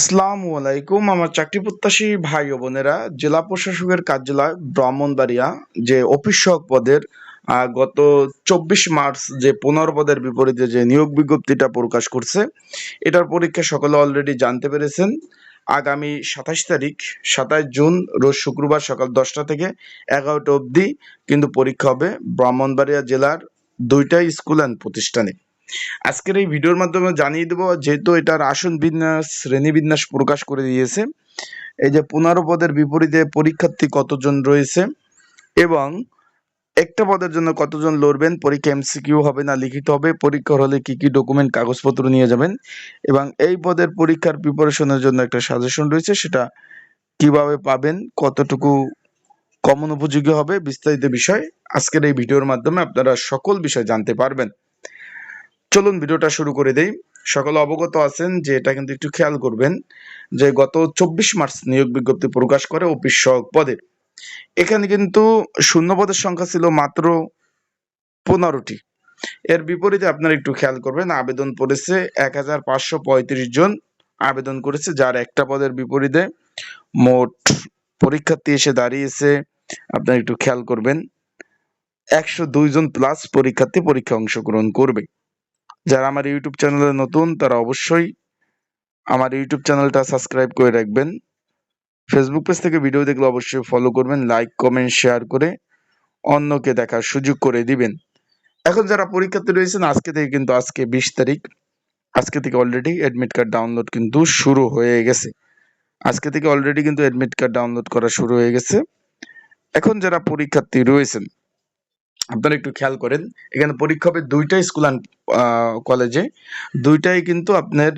আসসালামু আলাইকুম, আমার চাকরি প্রত্যাশী ভাই ও বোনেরা। জেলা প্রশাসকের কার্যালয় ব্রাহ্মণবাড়িয়া, যে অফিস পদের গত চব্বিশ মার্চ যে পনেরো পদের বিপরীতে যে নিয়োগ বিজ্ঞপ্তিটা প্রকাশ করছে, এটার পরীক্ষা সকলে অলরেডি জানতে পেরেছেন। আগামী সাতাশ তারিখ, সাতাশ জুন, রোজ শুক্রবার সকাল দশটা থেকে এগারোটা অবধি কিন্তু পরীক্ষা হবে ব্রাহ্মণবাড়িয়া জেলার দুইটা স্কুল অ্যান্ড প্রতিষ্ঠানে। আজকের এই ভিডিওর মাধ্যমে জানিয়ে দেবো, যেহেতু এটার আসন বিন্যাস, শ্রেণি বিন্যাস প্রকাশ করে দিয়েছে, এই যে পনেরো পদের বিপরীতে পরীক্ষার্থী কতজন রয়েছে এবং একটা পদের জন্য কতজন লড়বেন, পরীক্ষা এমসিকিউ হবে না, লিখিত হবে, পরীক্ষার হলে কি কি ডকুমেন্ট কাগজপত্র নিয়ে যাবেন এবং এই পদের পরীক্ষার প্রিপারেশনের জন্য একটা সাজেশন রয়েছে, সেটা কীভাবে পাবেন, কতটুকু কমন উপযোগী হবে, বিস্তারিত বিষয় আজকের এই ভিডিওর মাধ্যমে আপনারা সকল বিষয় জানতে পারবেন। চলুন ভিডিওটা শুরু করে দেই। সকলে অবগত আছেন যে এটা কিন্তু একটু খেয়াল করবেন যে গত চব্বিশ মার্চ নিয়োগ বিজ্ঞপ্তি প্রকাশ করে অফিস সহক পদে। এখানে কিন্তু শূন্য পদের সংখ্যা ছিল মাত্র পনেরোটি। এর বিপরীতে আপনারা একটু খেয়াল করবেন, আবেদন পড়েছে এক হাজার পাঁচশো পঁয়ত্রিশ জন আবেদন করেছে, যার একটা পদের বিপরীতে মোট পরীক্ষার্থী এসে দাঁড়িয়েছে। আপনারা একটু খেয়াল করবেন, একশো দুই জন প্লাস পরীক্ষার্থী পরীক্ষা অংশগ্রহণ করবে। যারা আমার ইউটিউব চ্যানেলে নতুন, তারা অবশ্যই আমার ইউটিউব চ্যানেলটা সাবস্ক্রাইব করে রাখবেন। ফেসবুক পেজ থেকে ভিডিও দেখলে অবশ্যই ফলো করবেন লাইক কমেন্ট শেয়ার করে অন্যকে দেখার সুযোগ করে দিবেন। এখন যারা পরীক্ষার্থী রয়েছেন, আজকে থেকে কিন্তু আজকে বিশ তারিখ, আজকে থেকে অলরেডি অ্যাডমিট কার্ড ডাউনলোড কিন্তু শুরু হয়ে গেছে। আজকে থেকে অলরেডি কিন্তু অ্যাডমিট কার্ড ডাউনলোড করা শুরু হয়ে গেছে। এখন যারা পরীক্ষার্থী রয়েছেন আপনারা একটু খেয়াল করেন, এখানে পরীক্ষা হবে দুইটাই স্কুল অ্যান্ড কলেজে দুইটাই কিন্তু আপনার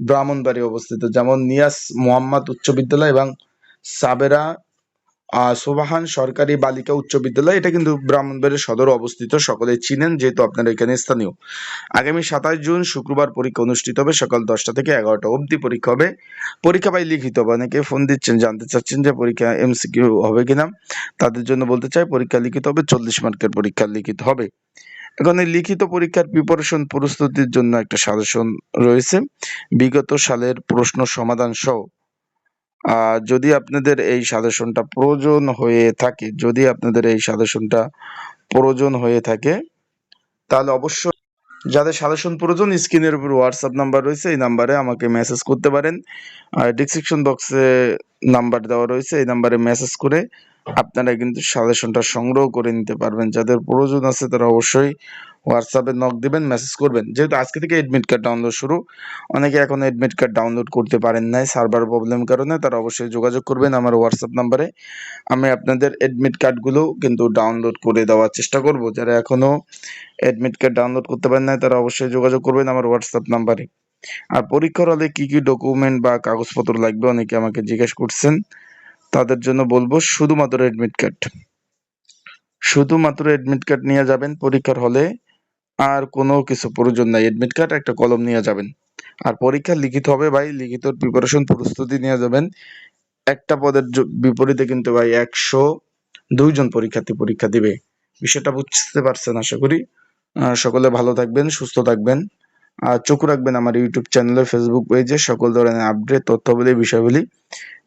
ব্রাহ্মণবাড়ি অবস্থিত। যেমন নিয়াস মোহাম্মদ উচ্চ বিদ্যালয় এবং সাবেরা সোবাহান সরকারি বালিকা উচ্চ বিদ্যালয়। এটা কিন্তু ব্রাহ্মণবাড়ির সদর অবস্থিত। সকলে চিনেন, যেহেতু আপনারা এখানে স্থানীয়। আগামী সাতাশ জুন শুক্রবার পরীক্ষা অনুষ্ঠিত হবে। সকাল দশটা থেকে এগারোটা অবধি পরীক্ষা হবে। পরীক্ষা পাই লিখিত হবে অনেকে ফোন দিচ্ছেন, জানতে চাচ্ছেন যে পরীক্ষা এমসিকিউ হবে কিনা। তাদের জন্য বলতে চাই, পরীক্ষা লিখিত হবে, চল্লিশ মার্কের পরীক্ষা লিখিত হবে। এখন এই লিখিত পরীক্ষার প্রিপারেশন প্রস্তুতির জন্য একটা সাজেশন রয়েছে। বিগত সালের প্রশ্ন সমাধান সহ যদি আপনাদের এই সাজেশনটা প্রয়োজন হয়ে থাকে, যদি আপনাদের এই সাজেশনটা প্রয়োজন হয়ে থাকে, তাহলে অবশ্যই যাদের সাজেশন প্রয়োজন, স্ক্রিনের উপর হোয়াটসঅ্যাপ নাম্বার রয়েছে, এই নাম্বারে আমাকে মেসেজ করতে পারেন। ডিসক্রিপশন বক্সে নাম্বার দেওয়া রয়েছে, এই নাম্বারে মেসেজ করে আপনারা কিন্তু সাজেশনটা সংগ্রহ করে নিতে পারবেন। যাদের প্রয়োজন আছে তারা অবশ্যই হোয়াটসঅ্যাপে নক দিবেন মেসেজ করবেন। যেহেতু আজকে থেকে এডমিট কার্ড ডাউনলোড শুরু, অনেকে এখন এডমিট কার্ড ডাউনলোড করতে পারেন নাই সার্ভার প্রবলেম কারণে, তারা অবশ্যই যোগাযোগ করবেন আমার হোয়াটসঅ্যাপ নাম্বারে আমি আপনাদের এডমিট কার্ডগুলো কিন্তু ডাউনলোড করে দেওয়ার চেষ্টা করব। যারা এখনও এডমিট কার্ড ডাউনলোড করতে পারেন নাই, তারা অবশ্যই যোগাযোগ করবেন আমার হোয়াটসঅ্যাপ নাম্বারে আর পরীক্ষার হলে কী কী ডকুমেন্ট বা কাগজপত্র লাগবে, অনেকে আমাকে জিজ্ঞেস করছেন। তাদের জন্য বলব, শুধুমাত্র এডমিট কার্ড শুধুমাত্র এডমিট কার্ড নিয়ে যাবেন পরীক্ষার হলে। আর কোনো কিছু প্রয়োজন নাই। এডমিট কার্ড একটা কলম নিয়ে যাবেন। আর পরীক্ষা লিখিত হবে ভাই, লিখিত প্রিপারেশন প্রস্তুতি নিয়ে যাবেন। একটা পদের বিপরীতে কিন্তু ভাই একশো দুইজন পরীক্ষার্থী পরীক্ষা দিবে। বিষয়টা বুঝতে পারছেন আশা করি। সকলে ভালো থাকবেন, সুস্থ থাকবেন। আর চোখ রাখবেন আমার ইউটিউব চ্যানেলে ফেসবুক পেজে সকল ধরনের আপডেট তথ্যবলী বিষয়গুলি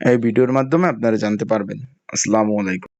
এই ভিডিওর মাধ্যমে আপনারা জানতে পারবেন। আসসালামু আলাইকুম।